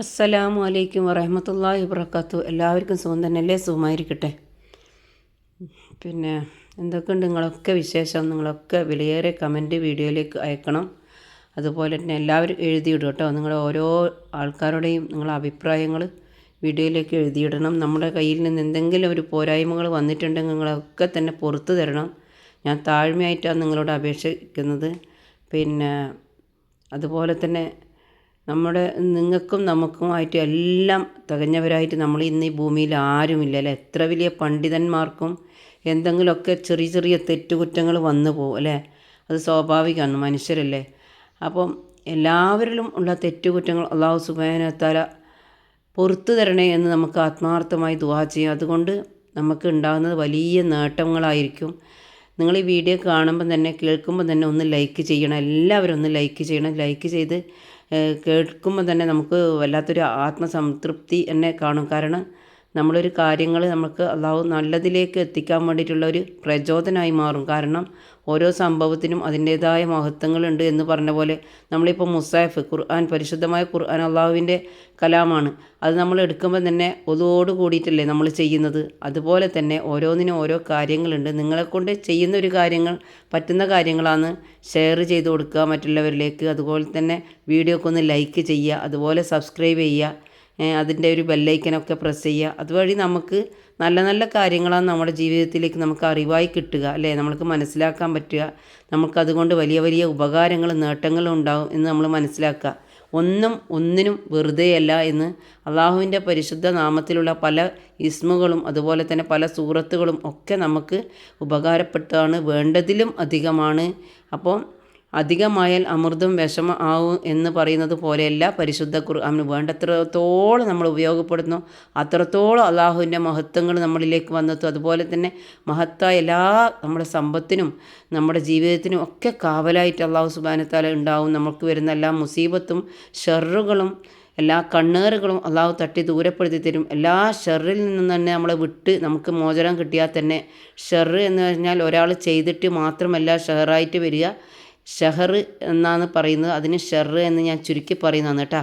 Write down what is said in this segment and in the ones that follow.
അസ്സലാമു അലൈക്കും വറഹമത്തല്ലാഹി വബർക്കാത്തു എല്ലാവർക്കും സുഖം തന്നെയല്ലേ? സുഖമായിരിക്കട്ടെ. പിന്നെ എന്തൊക്കെയുണ്ട് നിങ്ങളൊക്കെ വിശേഷം? നിങ്ങളൊക്കെ വിലയേറെ കമന്റ് വീഡിയോയിലേക്ക് അയക്കണം. അതുപോലെ തന്നെ എല്ലാവരും എഴുതിയിടും കേട്ടോ. നിങ്ങൾ ഓരോ ആൾക്കാരുടെയും നിങ്ങളുടെ അഭിപ്രായങ്ങൾ വീഡിയോയിലേക്ക് എഴുതിയിടണം. നമ്മുടെ കയ്യിൽ നിന്ന് എന്തെങ്കിലും ഒരു പോരായ്മകൾ വന്നിട്ടുണ്ടെങ്കിൽ നിങ്ങളൊക്കെ തന്നെ പുറത്തു തരണം. ഞാൻ താഴ്മയായിട്ടാണ് നിങ്ങളോട് അപേക്ഷിക്കുന്നത്. പിന്നെ അതുപോലെ തന്നെ നമ്മുടെ നിങ്ങൾക്കും നമുക്കുമായിട്ട് എല്ലാം തികഞ്ഞവരായിട്ട് നമ്മൾ ഇന്ന് ഈ ഭൂമിയിൽ ആരുമില്ല അല്ലേ? എത്ര വലിയ പണ്ഡിതന്മാർക്കും എന്തെങ്കിലുമൊക്കെ ചെറിയ ചെറിയ തെറ്റുകുറ്റങ്ങൾ വന്നു പോകും അല്ലേ? അത് സ്വാഭാവികമാണ് മനുഷ്യരല്ലേ? അപ്പം എല്ലാവരിലും ഉള്ള തെറ്റുകുറ്റങ്ങൾ അള്ളാഹു സുബാനത്താല പുറത്തു തരണേ എന്ന് നമുക്ക് ആത്മാർത്ഥമായി ദുവാ ചെയ്യാം. അതുകൊണ്ട് നമുക്ക് ഉണ്ടാകുന്നത് വലിയ നേട്ടങ്ങളായിരിക്കും. നിങ്ങൾ ഈ വീഡിയോ കാണുമ്പോൾ തന്നെ കേൾക്കുമ്പോൾ തന്നെ ഒന്ന് ലൈക്ക് ചെയ്യണം. എല്ലാവരും ഒന്ന് ലൈക്ക് ചെയ്യണം. ലൈക്ക് ചെയ്ത് കേൾക്കുമ്പോൾ തന്നെ നമുക്ക് വല്ലാത്തൊരു ആത്മസംതൃപ്തി എന്നെ കാണും. കാരണം നമ്മളൊരു കാര്യങ്ങൾ നമുക്ക് അള്ളാഹു നല്ലതിലേക്ക് എത്തിക്കാൻ വേണ്ടിയിട്ടുള്ള ഒരു പ്രചോദനമായി മാറും. കാരണം ഓരോ സംഭവത്തിനും അതിന്റേതായ മഹത്വങ്ങളുണ്ട് എന്ന് പറഞ്ഞ പോലെ നമ്മളിപ്പോൾ മുസാഫ് ഖുർആൻ പരിശുദ്ധമായ ഖുർആൻ അള്ളാഹുവിന്റെ കലാമാണ്. അത് നമ്മൾ എടുക്കുമ്പോൾ തന്നെ ഒതുവോട് കൂടിയിട്ടല്ലേ നമ്മൾ ചെയ്യുന്നത്. അതുപോലെ തന്നെ ഓരോന്നിനും ഓരോ കാര്യങ്ങളുണ്ട്. നിങ്ങളെക്കൊണ്ട് ചെയ്യുന്ന ഒരു കാര്യങ്ങൾ പറ്റുന്ന കാര്യങ്ങളാണ് ഷെയർ ചെയ്ത് കൊടുക്കുക മറ്റുള്ളവരിലേക്ക്. അതുപോലെ തന്നെ വീഡിയോക്കൊന്ന് ലൈക്ക് ചെയ്യുക അതുപോലെ സബ്സ്ക്രൈബ് ചെയ്യുക. അതിന്റെ ഒരു ബെല്ലൈക്കനൊക്കെ പ്രസ് ചെയ്യുക. അതുവഴി നമുക്ക് നല്ല നല്ല കാര്യങ്ങളാണ് നമ്മുടെ ജീവിതത്തിലേക്ക് നമുക്ക് അറിവായി കിട്ടുക അല്ലേ? നമ്മൾക്ക് മനസ്സിലാക്കാൻ പറ്റുക. നമുക്കതുകൊണ്ട് വലിയ വലിയ ഉപകാരങ്ങൾ നേട്ടങ്ങളും ഉണ്ടാവും എന്ന് നമ്മൾ മനസ്സിലാക്കുക. ഒന്നും ഒന്നിനും വെറുതെയല്ല എന്ന് അള്ളാഹുവിന്റെ പരിശുദ്ധ നാമത്തിലുള്ള പല ഇസ്മുകളും അതുപോലെ തന്നെ പല സൂറത്തുകളും ഒക്കെ നമുക്ക് ഉപകാരപ്പെട്ടതാണ് വേണ്ടതിലും അധികമാണ്. അപ്പോൾ അധികമായാൽ അമൃതും വിഷമ ആവും എന്ന് പറയുന്നത് പോലെയല്ല പരിശുദ്ധ ഖുർആാന് വേണ്ടത്രത്തോളം നമ്മൾ ഉപയോഗപ്പെടുന്നു അത്രത്തോളം അള്ളാഹുവിന്റെ മഹത്വങ്ങൾ നമ്മളിലേക്ക് വന്നെത്തു. അതുപോലെ തന്നെ മഹത്തായ എല്ലാ നമ്മുടെ സമ്പത്തിനും നമ്മുടെ ജീവിതത്തിനും ഒക്കെ കാവലായിട്ട് അള്ളാഹു സുബാനത്താല ഉണ്ടാവും. നമുക്ക് വരുന്ന എല്ലാ മുസീബത്തും ഷെറുകളും എല്ലാ കണ്ണേറുകളും അള്ളാഹു തട്ടി ദൂരപ്പെടുത്തി തരും. എല്ലാ ഷെറിൽ നിന്നും തന്നെ നമ്മളെ വിട്ട് നമുക്ക് മോചനം കിട്ടിയാൽ തന്നെ ഷെറ് എന്ന് പറഞ്ഞാൽ ഒരാൾ ചെയ്തിട്ട് മാത്രമല്ല ഷെറായിട്ട് വരിക. ഷഹർ എന്നാണ് പറയുന്നത്. അതിന് ഷെർ എന്ന് ഞാൻ ചുരുക്കി പറയുന്നതാണ് കേട്ടോ.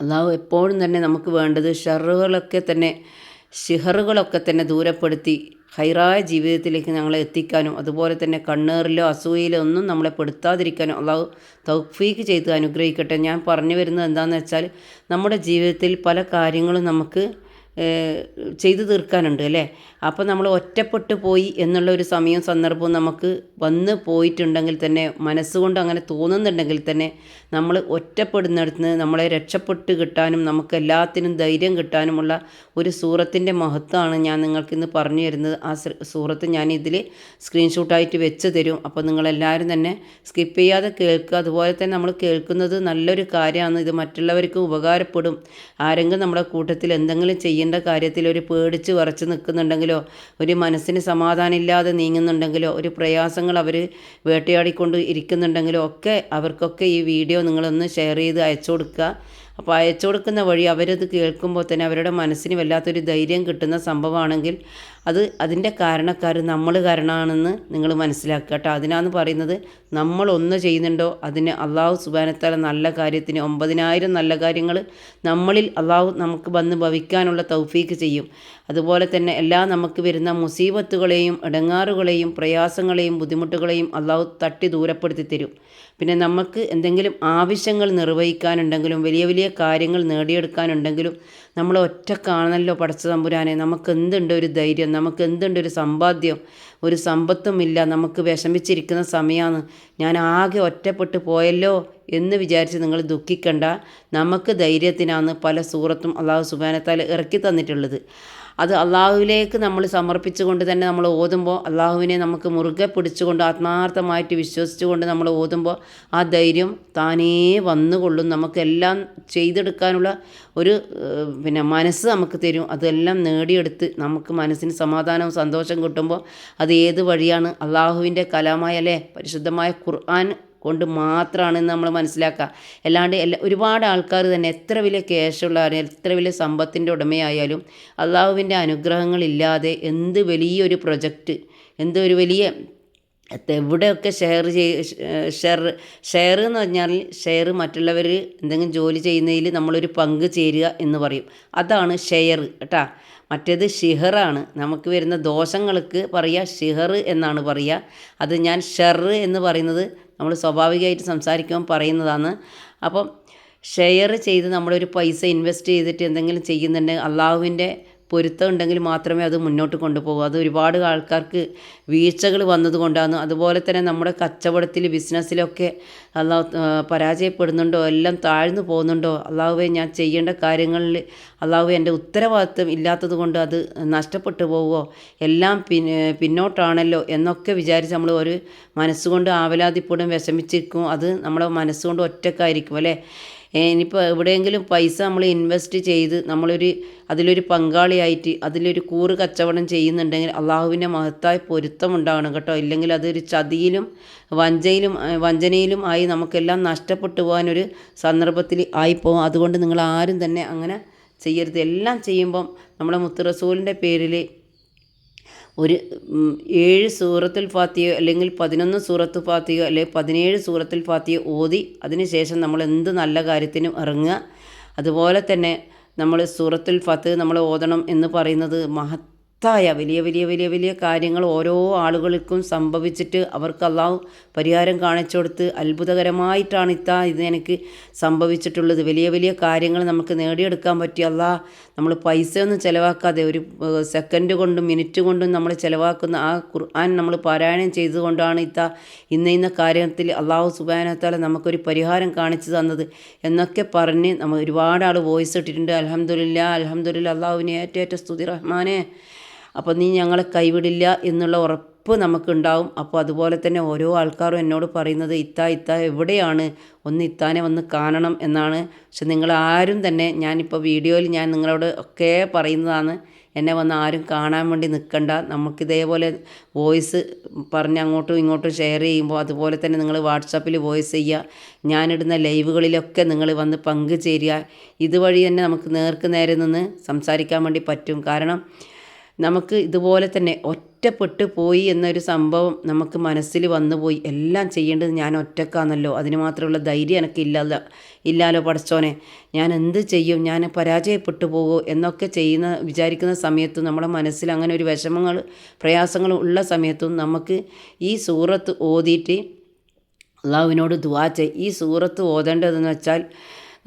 അള്ളാഹു എപ്പോഴും തന്നെ നമുക്ക് വേണ്ടത് ഷെറുകളൊക്കെ തന്നെ ഷിഹറുകളൊക്കെ തന്നെ ദൂരപ്പെടുത്തി ഹൈറായ ജീവിതത്തിലേക്ക് ഞങ്ങളെ എത്തിക്കാനും അതുപോലെ തന്നെ കണ്ണേറിലോ അസൂയയിലോ ഒന്നും നമ്മളെ പെടുത്താതിരിക്കാനും അള്ളാഹു തൗഫീക്ക് ചെയ്ത് അനുഗ്രഹിക്കട്ടെ. ഞാൻ പറഞ്ഞു വരുന്നത് എന്താണെന്ന് വെച്ചാൽ നമ്മുടെ ജീവിതത്തിൽ പല കാര്യങ്ങളും നമുക്ക് ചെയ്തു തീർക്കാനുണ്ട് അല്ലേ? അപ്പോൾ നമ്മൾ ഒറ്റപ്പെട്ടു പോയി എന്നുള്ള ഒരു സമയവും സന്ദർഭവും നമുക്ക് വന്ന് പോയിട്ടുണ്ടെങ്കിൽ തന്നെ മനസ്സുകൊണ്ട് അങ്ങനെ തോന്നുന്നുണ്ടെങ്കിൽ തന്നെ നമ്മൾ ഒറ്റപ്പെടുന്നിടത്ത് നമ്മളെ രക്ഷപ്പെട്ട് കിട്ടാനും നമുക്ക് എല്ലാത്തിനും ധൈര്യം കിട്ടാനുമുള്ള ഒരു സൂറത്തിന്റെ മഹത്വമാണ് ഞാൻ നിങ്ങൾക്ക് ഇന്ന് പറഞ്ഞു തരുന്നത്. ആ സൂറത്ത് ഞാൻ ഇതിൽ സ്ക്രീൻഷോട്ടായിട്ട് വെച്ച് തരും. അപ്പോൾ നിങ്ങളെല്ലാവരും തന്നെ സ്കിപ്പ് ചെയ്യാതെ കേൾക്കുക. അതുപോലെ തന്നെ നമ്മൾ കേൾക്കുന്നത് നല്ലൊരു കാര്യമാണ്. ഇത് മറ്റുള്ളവർക്ക് ഉപകാരപ്പെടും. ആരെങ്കിലും നമ്മുടെ കൂട്ടത്തിൽ എന്തെങ്കിലും ചെയ്യേണ്ട കാര്യത്തിൽ ഒരു പേടിച്ച് വറച്ച് നിൽക്കുന്നുണ്ടെങ്കിലോ ഒരു മനസ്സിന് സമാധാനമില്ലാതെ നീങ്ങുന്നുണ്ടെങ്കിലോ ഒരു പ്രയാസങ്ങൾ അവർ വേട്ടയാടിക്കൊണ്ട് ഇരിക്കുന്നുണ്ടെങ്കിലോ ഒക്കെ അവർക്കൊക്കെ ഈ വീഡിയോ നിങ്ങളൊന്ന് ഷെയർ ചെയ്ത് അയച്ചു കൊടുക്കുക. അപ്പോൾ അയച്ചു കൊടുക്കുന്ന വഴി അവരത് കേൾക്കുമ്പോൾ തന്നെ അവരുടെ മനസ്സിന് വല്ലാത്തൊരു ധൈര്യം കിട്ടുന്ന സംഭവമാണെങ്കിൽ അത് അതിന്റെ കാരണക്കാർ നമ്മൾ കാരണമാണെന്ന് നിങ്ങൾ മനസ്സിലാക്കുക കേട്ടോ. അതിനാന്ന് പറയുന്നത് നമ്മൾ ഒന്ന് ചെയ്യുന്നുണ്ടോ? അതിന് അള്ളാഹു സുബാനത്താല നല്ല കാര്യത്തിന് ഒമ്പതിനായിരം നല്ല കാര്യങ്ങൾ നമ്മളിൽ അള്ളാഹു നമുക്ക് വന്ന് ഭവിക്കാനുള്ള തൗഫീക്ക് ചെയ്യും. അതുപോലെ തന്നെ എല്ലാ നമുക്ക് വരുന്ന മുസീബത്തുകളെയും ഇടങ്ങാറുകളെയും പ്രയാസങ്ങളെയും ബുദ്ധിമുട്ടുകളെയും അള്ളാഹു തട്ടി ദൂരപ്പെടുത്തി തരും. പിന്നെ നമുക്ക് എന്തെങ്കിലും ആവശ്യങ്ങൾ നിർവഹിക്കാനുണ്ടെങ്കിലും വലിയ വലിയ കാര്യങ്ങൾ നേടിയെടുക്കാനുണ്ടെങ്കിലും നമ്മൾ ഒറ്റക്കാണല്ലോ പടച്ച തമ്പുരാനെ. നമുക്ക് എന്തുണ്ട് ഒരു ധൈര്യം? നമുക്ക് എന്തുണ്ട് ഒരു സമ്പാദ്യം? ഒരു സമ്പത്തുമില്ല. നമുക്ക് വിഷമിച്ചിരിക്കുന്ന സമയമാണ് ഞാൻ ആകെ ഒറ്റപ്പെട്ടു പോയല്ലോ എന്ന് വിചാരിച്ച് നിങ്ങൾ ദുഃഖിക്കണ്ട. നമുക്ക് ധൈര്യത്തിനാണ് പല സൂറത്തും അള്ളാഹു സുബാനത്താൽ ഇറക്കി തന്നിട്ടുള്ളത്. അത് അള്ളാഹുവിലേക്ക് നമ്മൾ സമർപ്പിച്ചുകൊണ്ട് തന്നെ നമ്മൾ ഓതുമ്പോൾ അള്ളാഹുവിനെ നമുക്ക് മുറുകെ പിടിച്ചുകൊണ്ട് ആത്മാർത്ഥമായിട്ട് വിശ്വസിച്ചുകൊണ്ട് നമ്മൾ ഓതുമ്പോൾ ആ ധൈര്യം താനേ വന്നുകൊള്ളും. നമുക്കെല്ലാം ചെയ്തെടുക്കാനുള്ള ഒരു പിന്നെ മനസ്സ് നമുക്ക് തരും. അതെല്ലാം നേടിയെടുത്ത് നമുക്ക് മനസ്സിന് സമാധാനവും സന്തോഷം കിട്ടുമ്പോൾ അത് ഏത് വഴിയാണ്? അള്ളാഹുവിന്റെ കലാമായ അല്ലേ പരിശുദ്ധമായ ഖുർആൻ കൊണ്ട് മാത്രമാണെന്ന് നമ്മൾ മനസ്സിലാക്കുക അല്ലാണ്ട് എല്ലാ ഒരുപാട് ആൾക്കാർ തന്നെ എത്ര വലിയ ക്യാഷുള്ള എത്ര വലിയ സമ്പത്തിന്റെ ഉടമയായാലും അള്ളാഹുവിന്റെ അനുഗ്രഹങ്ങളില്ലാതെ എന്ത് വലിയൊരു പ്രൊജക്റ്റ് എന്ത് വലിയ എവിടെയൊക്കെ ഷെയർ ചെയ് ഷെയർ ഷെയർ എന്ന് പറഞ്ഞാൽ ഷെയർ മറ്റുള്ളവർ എന്തെങ്കിലും ജോലി ചെയ്യുന്നതിൽ നമ്മളൊരു പങ്ക് ചേരുക എന്ന് പറയും. അതാണ് ഷെയർ കേട്ടാ. മറ്റേത് ഷിഹറാണ് നമുക്ക് വരുന്ന ദോഷങ്ങൾക്ക് പറയുക ഷിഹർ എന്നാണ് പറയുക അത് ഞാൻ ഷെർ എന്ന് പറയുന്നത് നമ്മൾ സ്വാഭാവികമായിട്ട് സംസാരിക്കുമ്പോൾ പറയുന്നതാണ്. അപ്പം ഷെയർ ചെയ്ത് നമ്മളൊരു പൈസ ഇൻവെസ്റ്റ് ചെയ്തിട്ട് എന്തെങ്കിലും ചെയ്യുന്നുണ്ടെങ്കിൽ അള്ളാഹുവിന്റെ പൊരുത്തം ഉണ്ടെങ്കിൽ മാത്രമേ അത് മുന്നോട്ട് കൊണ്ടുപോകൂ. അത് ഒരുപാട് ആൾക്കാർക്ക് വീഴ്ചകൾ വന്നതുകൊണ്ടാണ്. അതുപോലെ തന്നെ നമ്മുടെ കച്ചവടത്തിൽ ബിസിനസ്സിലൊക്കെ അള്ളാഹു പരാജയപ്പെടുന്നുണ്ടോ എല്ലാം താഴ്ന്നു പോകുന്നുണ്ടോ അള്ളാഹുവെ ഞാൻ ചെയ്യേണ്ട കാര്യങ്ങളിൽ അള്ളാഹു എന്റെ ഉത്തരവാദിത്വം ഇല്ലാത്തത് കൊണ്ട് അത് നഷ്ടപ്പെട്ടു പോവുമോ എല്ലാം പിന്നെ പിന്നോട്ടാണല്ലോ എന്നൊക്കെ വിചാരിച്ച് നമ്മൾ ഒരു മനസ്സുകൊണ്ട് ആവലാതിപ്പെടും വിഷമിച്ചിരിക്കും. അത് നമ്മുടെ മനസ്സുകൊണ്ട് ഒറ്റക്കായിരിക്കും അല്ലേ? ഇനിയിപ്പോൾ എവിടെയെങ്കിലും പൈസ നമ്മൾ ഇൻവെസ്റ്റ് ചെയ്ത് നമ്മളൊരു അതിലൊരു പങ്കാളിയായിട്ട് അതിലൊരു കൂറ് കച്ചവടം ചെയ്യുന്നുണ്ടെങ്കിൽ അള്ളാഹുവിന്റെ മഹത്തായ പൊരുത്തം ഉണ്ടാകണം കേട്ടോ. ഇല്ലെങ്കിൽ അതൊരു ചതിയിലും വഞ്ചയിലും വഞ്ചനയിലും ആയി നമുക്കെല്ലാം നഷ്ടപ്പെട്ടു പോകാനൊരു സന്ദർഭത്തിൽ ആയിപ്പോകും അതുകൊണ്ട് നിങ്ങൾ ആരും തന്നെ അങ്ങനെ ചെയ്യരുത്. എല്ലാം ചെയ്യുമ്പം നമ്മുടെ മുത്തുറസൂലിന്റെ പേരിൽ ഒരു ഏഴ് സൂറത്തുൽ ഫാത്തിയോ അല്ലെങ്കിൽ പതിനൊന്ന് സൂറത്ത് ഫാത്തിയോ അല്ലെങ്കിൽ പതിനേഴ് സൂറത്തുൽ ഫാത്തിയോ ഓതി അതിനുശേഷം നമ്മൾ എന്ത് നല്ല കാര്യത്തിനും ഇറങ്ങുക. അതുപോലെ തന്നെ നമ്മൾ സൂറത്തുൽ ഫത്ത് നമ്മൾ ഓതണം എന്ന് പറയുന്നത് മഹത്തായ വലിയ വലിയ വലിയ വലിയ കാര്യങ്ങൾ ഓരോ ആളുകൾക്കും സംഭവിച്ചിട്ട് അവർക്ക് അള്ളാഹു പരിഹാരം കാണിച്ചു കൊടുത്ത് അത്ഭുതകരമായിട്ടാണ് ഇത്താ ഇത് എനിക്ക് സംഭവിച്ചിട്ടുള്ളത്. വലിയ വലിയ കാര്യങ്ങൾ നമുക്ക് നേടിയെടുക്കാൻ പറ്റി. അല്ലാ നമ്മൾ പൈസ ഒന്നും ചിലവാക്കാതെ ഒരു സെക്കൻഡ് കൊണ്ടും മിനിറ്റ് കൊണ്ടും നമ്മൾ ചിലവാക്കുന്ന ആ ഖുർആൻ നമ്മൾ പാരായണം ചെയ്തുകൊണ്ടാണ് ഇത്ത ഇന്ന ഇന്ന കാര്യത്തിൽ അള്ളാഹു സുബാനത്താല നമുക്കൊരു പരിഹാരം കാണിച്ചു തന്നത് എന്നൊക്കെ പറഞ്ഞ് നമ്മൾ ഒരുപാട് ആൾ വോയിസ് ഇട്ടിട്ടുണ്ട്. അലഹമുല്ല അലഹമുല്ല അള്ളാഹുവിനെ ഏറ്റേറ്റ സ്തുതി റഹ്മാനെ. അപ്പോൾ നീ ഞങ്ങളെ കൈവിടില്ല എന്നുള്ള ഉറപ്പ് നമുക്കുണ്ടാവും. അപ്പോൾ അതുപോലെ തന്നെ ഓരോ ആൾക്കാരും എന്നോട് പറയുന്നത് ഇത്ത ഇത്ത എവിടെയാണ്? ഒന്ന് ഇത്താനെ വന്ന് കാണണം എന്നാണ്. പക്ഷെ നിങ്ങൾ ആരും തന്നെ ഞാനിപ്പോൾ വീഡിയോയിൽ ഞാൻ നിങ്ങളോട് ഒക്കെ പറയുന്നതാണ് എന്നെ വന്ന് ആരും കാണാൻ വേണ്ടി നിൽക്കണ്ട നമുക്കിതേപോലെ വോയിസ് പറഞ്ഞ് അങ്ങോട്ടും ഇങ്ങോട്ടും ഷെയർ ചെയ്യുമ്പോൾ അതുപോലെ തന്നെ നിങ്ങൾ വാട്സാപ്പിൽ വോയിസ് ചെയ്യുക. ഞാനിടുന്ന ലൈവുകളിലൊക്കെ നിങ്ങൾ വന്ന് പങ്കുചേരുക. ഇതുവഴി തന്നെ നമുക്ക് നേർക്ക് നേരെ നിന്ന് സംസാരിക്കാൻ വേണ്ടി പറ്റും. കാരണം നമുക്ക് ഇതുപോലെ തന്നെ ഒറ്റപ്പെട്ട് പോയി എന്നൊരു സംഭവം നമുക്ക് മനസ്സിൽ വന്നുപോയി എല്ലാം ചെയ്യേണ്ടത് ഞാൻ ഒറ്റക്കാന്നല്ലോ അതിന് മാത്രമുള്ള ധൈര്യം എനിക്ക് ഇല്ലാലോ പഠിച്ചോനെ ഞാൻ എന്ത് ചെയ്യും? ഞാൻ പരാജയപ്പെട്ടു പോകുമോ? എന്നൊക്കെ ചെയ്യുന്ന വിചാരിക്കുന്ന സമയത്തും നമ്മുടെ മനസ്സിൽ അങ്ങനെ ഒരു വിഷമങ്ങൾ പ്രയാസങ്ങൾ ഉള്ള സമയത്തും നമുക്ക് ഈ സൂറത്ത് ഓതിയിട്ട് അള്ളാഹുവിനോട് ദുവാ ചെയ്. ഈ സൂറത്ത് ഓതേണ്ടതെന്ന് വെച്ചാൽ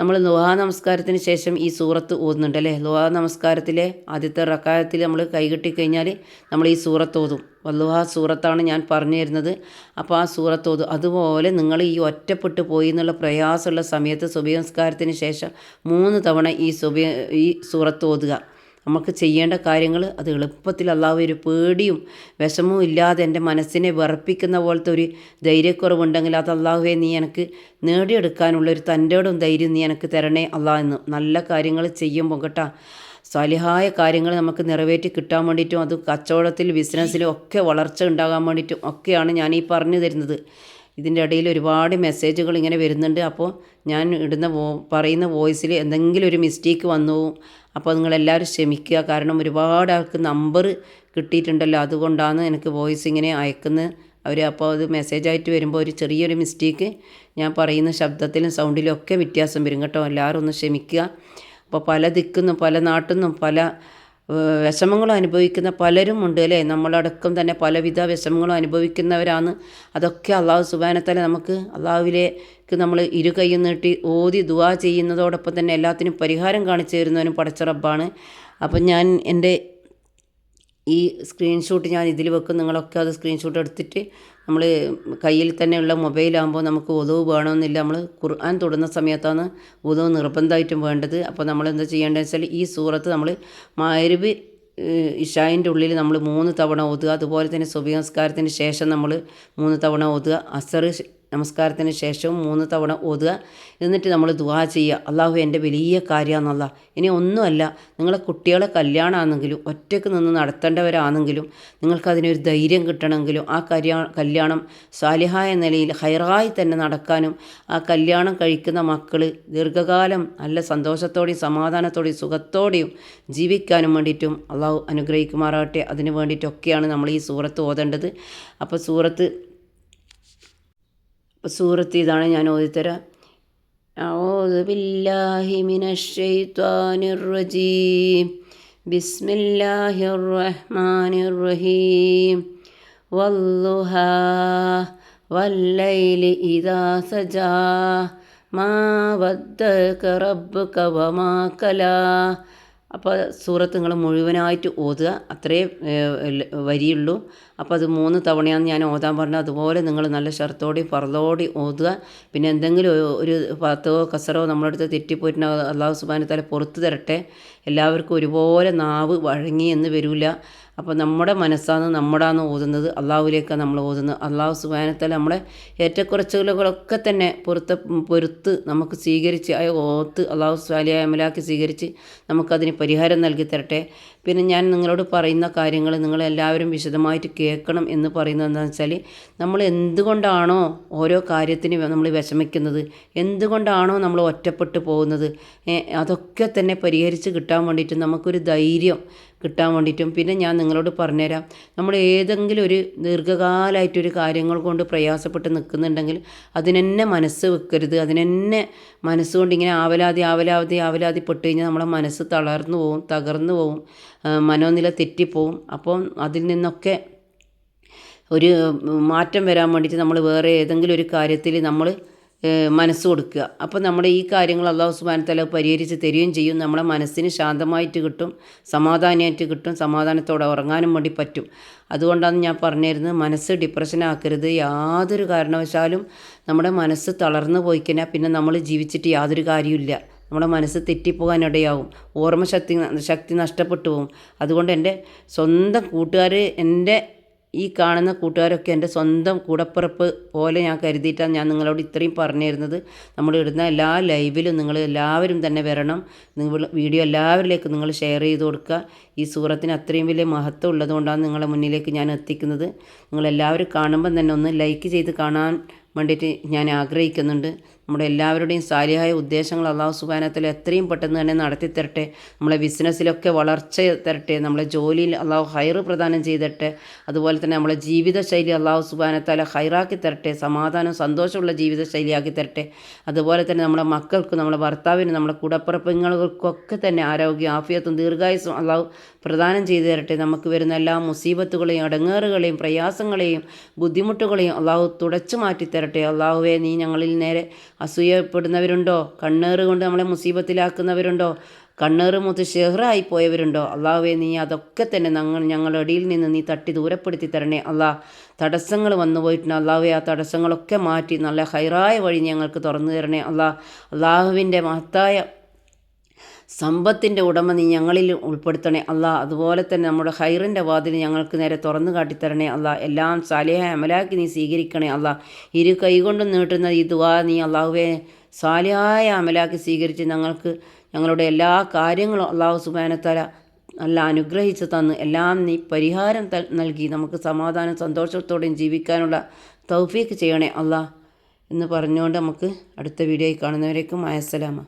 നമ്മൾ ലുഹാ നമസ്കാരത്തിന് ശേഷം ഈ സൂറത്ത് ഓതുന്നുണ്ട് അല്ലേ? ലുഹാ നമസ്കാരത്തിലെ ആദ്യത്തെ റക്കായത്തിൽ നമ്മൾ കൈകെട്ടി കഴിഞ്ഞാൽ നമ്മൾ ഈ സൂറത്ത് ഓതും. വല്ലുഹ സൂറത്താണ് ഞാൻ പറഞ്ഞു തരുന്നത്. അപ്പോൾ ആ സൂറത്ത് ഓതും. അതുപോലെ നിങ്ങൾ ഈ ഒറ്റപ്പെട്ടു പോയി എന്നുള്ള പ്രയാസമുള്ള സമയത്ത് സുബഹി നമസ്കാരത്തിന് ശേഷം മൂന്ന് തവണ ഈ സുബിയ ഈ സൂറത്ത് ഓതുക. നമുക്ക് ചെയ്യേണ്ട കാര്യങ്ങൾ അത് എളുപ്പത്തിൽ അള്ളാഹു ഒരു പേടിയും വിഷമവും ഇല്ലാതെ എന്റെ മനസ്സിനെ വിറപ്പിക്കുന്ന പോലത്തെ ഒരു ധൈര്യക്കുറവുണ്ടെങ്കിൽ അത് അള്ളാഹുവെ നീ എനിക്ക് നേടിയെടുക്കാനുള്ള ഒരു തന്റെയോടും ധൈര്യം നീ എനിക്ക് തരണേ അള്ളാഹ് എന്ന്. നല്ല കാര്യങ്ങൾ ചെയ്യുമ്പോൾ കേട്ടാ സ്വലിഹായ കാര്യങ്ങൾ നമുക്ക് നിറവേറ്റി കിട്ടാൻ വേണ്ടിയിട്ടും അത് കച്ചവടത്തിൽ ബിസിനസ്സിലും ഒക്കെ വളർച്ച ഉണ്ടാകാൻ വേണ്ടിയിട്ടും ഒക്കെയാണ് ഞാൻ ഈ പറഞ്ഞു തരുന്നത്. ഇതിന്റെ ഇടയിൽ ഒരുപാട് മെസ്സേജുകൾ ഇങ്ങനെ വരുന്നുണ്ട്. അപ്പോൾ ഞാൻ ഇടുന്ന വോ പറയുന്ന വോയിസിൽ എന്തെങ്കിലും ഒരു മിസ്റ്റേക്ക് വന്നു അപ്പോൾ നിങ്ങളെല്ലാവരും ക്ഷമിക്കുക. കാരണം ഒരുപാട് ആൾക്ക് നമ്പർ കിട്ടിയിട്ടുണ്ടല്ലോ. അതുകൊണ്ടാണ് എനിക്ക് വോയിസ് ഇങ്ങനെ അയക്കുന്നത്. അവർ അപ്പോൾ അത് മെസ്സേജായിട്ട് വരുമ്പോൾ ഒരു ചെറിയൊരു മിസ്റ്റേക്ക് ഞാൻ പറയുന്ന ശബ്ദത്തിലും സൗണ്ടിലും ഒക്കെ വ്യത്യാസം വരും കേട്ടോ. എല്ലാവരും ഒന്ന് ക്ഷമിക്കുക. അപ്പോൾ പല ദിക്കുന്നും പല നാട്ടിൽ നിന്നും പല വിഷമങ്ങളും അനുഭവിക്കുന്ന പലരും ഉണ്ട് അല്ലേ? നമ്മളടക്കം തന്നെ പലവിധ വിഷമങ്ങളും അനുഭവിക്കുന്നവരാണ്. അതൊക്കെ അള്ളാഹു സുബാനത്തല നമുക്ക് അള്ളാഹുവിലേക്ക് നമ്മൾ ഇരു കൈ നീട്ടി ഓതി ദുവാ ചെയ്യുന്നതോടൊപ്പം തന്നെ എല്ലാത്തിനും പരിഹാരം കാണിച്ചു തരുന്നവനും പടച്ച അപ്പം ഞാൻ എന്റെ ഈ സ്ക്രീൻഷോട്ട് ഞാൻ ഇതിൽ വെക്കും. നിങ്ങളൊക്കെ അത് സ്ക്രീൻഷോട്ട് എടുത്തിട്ട് നമ്മൾ കയ്യിൽ തന്നെയുള്ള മൊബൈലാകുമ്പോൾ നമുക്ക് ഉദവ് വേണമെന്നില്ല. നമ്മൾ ഖുർആൻ തൊടുന്ന സമയത്താണ് ഉദവ് നിർബന്ധമായിട്ടും വേണ്ടത്. അപ്പോൾ നമ്മൾ എന്താ ചെയ്യേണ്ടതെന്ന് വെച്ചാൽ ഈ സൂറത്ത് നമ്മൾ മാരുവ് ഇഷായിന്റെ ഉള്ളിൽ നമ്മൾ മൂന്ന് തവണ ഓതുക. അതുപോലെ തന്നെ സുബഹി നമസ്കാരത്തിന് ശേഷം നമ്മൾ മൂന്ന് തവണ ഓതുക. അസർ നമസ്കാരത്തിന് ശേഷവും മൂന്ന് തവണ ഓതുക. എന്നിട്ട് നമ്മൾ ദുവാ ചെയ്യുക. അള്ളാഹു എന്റെ വലിയ കാര്യമാണെന്നല്ല. ഇനി ഒന്നുമല്ല നിങ്ങളെ കുട്ടികളെ കല്യാണമാണെങ്കിലും ഒറ്റയ്ക്ക് നിന്ന് നടത്തേണ്ടവരാണെങ്കിലും നിങ്ങൾക്കതിനൊരു ധൈര്യം കിട്ടണമെങ്കിലും ആ കല്യാ കല്യാണം സ്വാലിഹായ നിലയിൽ ഹൈറായി തന്നെ നടക്കാനും ആ കല്യാണം കഴിക്കുന്ന മക്കൾ ദീർഘകാലം നല്ല സന്തോഷത്തോടെയും സമാധാനത്തോടെയും സുഖത്തോടെയും ജീവിക്കാനും വേണ്ടിയിട്ടും അള്ളാഹു അനുഗ്രഹിക്കുമാറാകട്ടെ. അതിന് വേണ്ടിയിട്ടൊക്കെയാണ് നമ്മൾ ഈ സൂറത്ത് ഓതേണ്ടത്. അപ്പോൾ സൂറത്ത് സൂറത്ത് ഇതാണ് ഞാൻ ഓതിത്തരാം أعوذ بالله من الشيطان الرجيم بسم الله الرحمن الرحيم والضحى والليل إذا سجى ما ودك ربك وما كلا അപ്പോൾ സൂറത്ത് നിങ്ങൾ മുഴുവനായിട്ട് ഓതുക അത്രയും വരിയുള്ളൂ അപ്പോൾ അത് മൂന്ന് തവണയാണ് ഞാൻ ഓതാൻ പറഞ്ഞത്. അതുപോലെ നിങ്ങൾ നല്ല ഷർത്തോടി പറതോടി ഓതുക. പിന്നെ എന്തെങ്കിലും ഒരു പത്തോ കസറോ നമ്മളടുത്ത് തെറ്റിപ്പോയിട്ടുണ്ടെങ്കിൽ അള്ളാഹു സുബാന തല പുറത്തു തരട്ടെ. എല്ലാവർക്കും ഒരുപോലെ നാവ് വഴങ്ങി എന്ന് വരില്ല അപ്പോൾ നമ്മുടെ മനസ്സാണ് നമ്മുടാണ് ഓതുന്നത്. അള്ളാഹുലേക്കാണ് നമ്മൾ ഓതുന്നത്. അള്ളാഹു സുബാനത്തല നമ്മളെ ഏറ്റക്കുറച്ചുകളൊക്കെ തന്നെ പുറത്ത് പൊരുത്ത് നമുക്ക് സ്വീകരിച്ച് ഓത്ത് അള്ളാഹു സ്വാലിയ അമലാക്കി സ്വീകരിച്ച് നമുക്കതിന് പരിഹാരം നൽകി തരട്ടെ. പിന്നെ ഞാൻ നിങ്ങളോട് പറയുന്ന കാര്യങ്ങൾ നിങ്ങളെല്ലാവരും വിശദമായിട്ട് കേൾക്കണം എന്ന് പറയുന്നത് എന്താണെന്ന് വെച്ചാൽ നമ്മൾ എന്തുകൊണ്ടാണോ ഓരോ കാര്യത്തിന് നമ്മൾ വിഷമിക്കുന്നത്? എന്തുകൊണ്ടാണോ നമ്മൾ ഒറ്റപ്പെട്ടു പോകുന്നത്? അതൊക്കെ തന്നെ പരിഹരിച്ച് കിട്ടാൻ വേണ്ടിയിട്ട് നമുക്കൊരു ധൈര്യം കിട്ടാൻ വേണ്ടിയിട്ടും. പിന്നെ ഞാൻ നിങ്ങളോട് പറഞ്ഞുതരാം. നമ്മൾ ഏതെങ്കിലും ഒരു ദീർഘകാലമായിട്ടൊരു കാര്യങ്ങൾ കൊണ്ട് പ്രയാസപ്പെട്ട് നിൽക്കുന്നുണ്ടെങ്കിൽ അതിനെന്നെ മനസ്സ് വെക്കരുത്. അതിനെന്നെ മനസ്സുകൊണ്ട് ഇങ്ങനെ ആവലാതി ആവലാതി ആവലാതി പെട്ട് കഴിഞ്ഞാൽ നമ്മളെ മനസ്സ് തളർന്നു പോവും തകർന്നു പോവും മനോനില തെറ്റിപ്പോവും. അപ്പോൾ അതിൽ നിന്നൊക്കെ ഒരു മാറ്റം വരാൻ വേണ്ടിയിട്ട് നമ്മൾ വേറെ ഏതെങ്കിലും ഒരു കാര്യത്തിൽ നമ്മൾ മനസ്സ് കൊടുക്കുക. അപ്പോൾ നമ്മുടെ ഈ കാര്യങ്ങൾ അള്ളാഹു സുബാനത്തല തല പരിഹരിച്ച് തരികയും ചെയ്യും. നമ്മളെ മനസ്സിന് ശാന്തമായിട്ട് കിട്ടും സമാധാനമായിട്ട് കിട്ടും സമാധാനത്തോടെ ഉറങ്ങാനും വേണ്ടി പറ്റും. അതുകൊണ്ടാണ് ഞാൻ പറഞ്ഞിരുന്നത് മനസ്സ് ഡിപ്രഷൻ ആക്കരുത്. യാതൊരു കാരണവശാലും നമ്മുടെ മനസ്സ് തളർന്നു പോയി കഴിഞ്ഞാൽ പിന്നെ നമ്മൾ ജീവിച്ചിട്ട് യാതൊരു കാര്യമില്ല നമ്മുടെ മനസ്സ് തെറ്റിപ്പോകാനിടയാവും ഓർമ്മശക്തി ശക്തി നഷ്ടപ്പെട്ടു പോകും. അതുകൊണ്ട് എന്റെ സ്വന്തം കൂട്ടുകാർ എന്റെ ഈ കാണുന്ന കൂട്ടുകാരൊക്കെ എന്റെ സ്വന്തം കൂടപ്പിറപ്പ് പോലെ ഞാൻ കരുതിയിട്ടാണ് ഞാൻ നിങ്ങളോട് ഇത്രയും പറഞ്ഞു തരുന്നത് നമ്മൾ ഇടുന്ന എല്ലാ ലൈവിലും നിങ്ങൾ എല്ലാവരും തന്നെ വരണം. നിങ്ങൾ വീഡിയോ എല്ലാവരിലേക്കും നിങ്ങൾ ഷെയർ ചെയ്ത് കൊടുക്കുക. ഈ സൂറത്തിന് അത്രയും വലിയ മഹത്വം ഉള്ളതുകൊണ്ടാണ് നിങ്ങളെ മുന്നിലേക്ക് ഞാൻ എത്തിക്കുന്നത്. നിങ്ങളെല്ലാവരും കാണുമ്പം തന്നെ ഒന്ന് ലൈക്ക് ചെയ്ത് കാണാൻ വേണ്ടിയിട്ട് ഞാൻ ആഗ്രഹിക്കുന്നുണ്ട്. നമ്മുടെ എല്ലാവരുടെയും സാലിഹായ ഉദ്ദേശങ്ങൾ അള്ളാഹു സുബാനത്തിൽ എത്രയും പെട്ടെന്ന് തന്നെ നടത്തി തരട്ടെ. നമ്മളെ ബിസിനസ്സിലൊക്കെ വളർച്ച തരട്ടെ. നമ്മളെ ജോലിയിൽ അള്ളാഹു ഹൈർ പ്രദാനം ചെയ്തിട്ട് അതുപോലെ തന്നെ നമ്മളെ ജീവിതശൈലി അള്ളാഹു സുബാനത്താല ഹൈറാക്കി തരട്ടെ. സമാധാനം സന്തോഷമുള്ള ജീവിതശൈലിയാക്കി തരട്ടെ. അതുപോലെ തന്നെ നമ്മുടെ മക്കൾക്കും നമ്മുടെ ഭർത്താവിനും നമ്മുടെ കൂടപ്പിറപ്പങ്ങൾക്കൊക്കെ തന്നെ ആരോഗ്യം ആഫിയത്തും ദീർഘായുസും അള്ളാഹു പ്രദാനം ചെയ്തു തരട്ടെ. നമുക്ക് വരുന്ന എല്ലാ മുസീബത്തുകളെയും അടങ്ങേറുകളെയും പ്രയാസങ്ങളെയും ബുദ്ധിമുട്ടുകളെയും അള്ളാഹു തുടച്ചു മാറ്റി തരട്ടെ. അള്ളാഹുവെ നീ ഞങ്ങളിൽ നേരെ അസൂയപ്പെടുന്നവരുണ്ടോ? കണ്ണേറ് കൊണ്ട് നമ്മളെ മുസീബത്തിലാക്കുന്നവരുണ്ടോ? കണ്ണേറ് മുത്ത് ഷെഹറായി പോയവരുണ്ടോ? അള്ളാഹുവെ നീ അതൊക്കെ തന്നെ ഞങ്ങൾ ഞങ്ങളുടെ അടിയിൽ നിന്ന് നീ തട്ടി ദൂരപ്പെടുത്തി തരണേ. അള്ളാഹ് തടസ്സങ്ങൾ വന്നു പോയിട്ടുണ്ട്. അള്ളാഹുവെ ആ തടസ്സങ്ങളൊക്കെ മാറ്റി നല്ല ഹൈറായ വഴി ഞങ്ങൾക്ക് തുറന്നു തരണേ. അള്ളാഹ് അള്ളാഹുവിന്റെ മഹത്തായ സമ്പത്തിന്റെ ഉടമ നീ ഞങ്ങളിൽ ഉൾപ്പെടുത്തണേ അല്ല അതുപോലെ തന്നെ നമ്മുടെ ഹൈറിന്റെ വാതിൽ ഞങ്ങൾക്ക് നേരെ തുറന്നു കാട്ടിത്തരണേ അല്ല എല്ലാം സാലിഹ അമലാക്കി നീ സ്വീകരിക്കണേ അല്ല ഇരു കൈകൊണ്ടും നീട്ടുന്ന ഈ ദുവാ നീ അള്ളാഹുവെ സാലിഹായ അമലാക്കി സ്വീകരിച്ച് ഞങ്ങൾക്ക് ഞങ്ങളുടെ എല്ലാ കാര്യങ്ങളും അള്ളാഹു സുബാനത്തല നല്ല അനുഗ്രഹിച്ച് തന്ന്. എല്ലാം നീ പരിഹാരം നൽകി. നമുക്ക് സമാധാനം സന്തോഷത്തോടെയും ജീവിക്കാനുള്ള തൗഫീക്ക് ചെയ്യണേ അള്ളാഹ് എന്ന് പറഞ്ഞുകൊണ്ട് നമുക്ക് അടുത്ത വീഡിയോയിൽ കാണുന്നവരേക്കും അയസ്സലാമ